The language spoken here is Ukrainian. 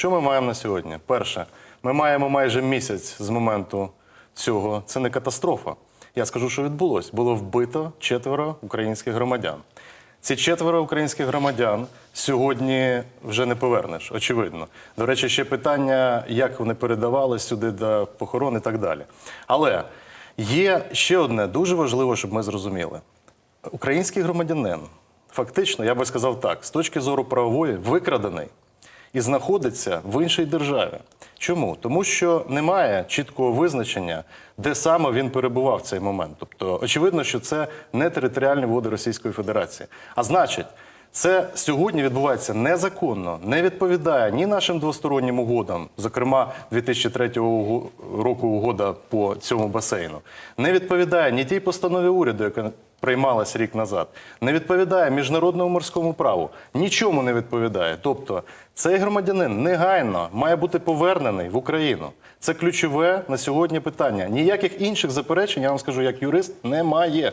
Що ми маємо на сьогодні? Перше, ми маємо майже місяць з моменту цього. Це не катастрофа. Я скажу, що відбулось. Було вбито четверо українських громадян. Ці четверо українських громадян сьогодні вже не повернеш, очевидно. До речі, ще питання, як вони передавали сюди до похорон і так далі. Але є ще одне дуже важливо, щоб ми зрозуміли. Український громадянин, фактично, я би сказав так, з точки зору правової, викрадений і знаходиться в іншій державі. Чому? Тому що немає чіткого визначення, де саме він перебував в цей момент. Тобто, очевидно, що це не територіальні води Російської Федерації. А значить, це сьогодні відбувається незаконно, не відповідає ні нашим двостороннім угодам, зокрема 2003 уго- року угода по цьому басейну, не відповідає ні тій постанові уряду, яка приймалась рік назад, не відповідає міжнародному морському праву, нічому не відповідає. Тобто, цей громадянин негайно має бути повернений в Україну. Це ключове на сьогодні питання. Ніяких інших заперечень, я вам скажу, як юрист, немає.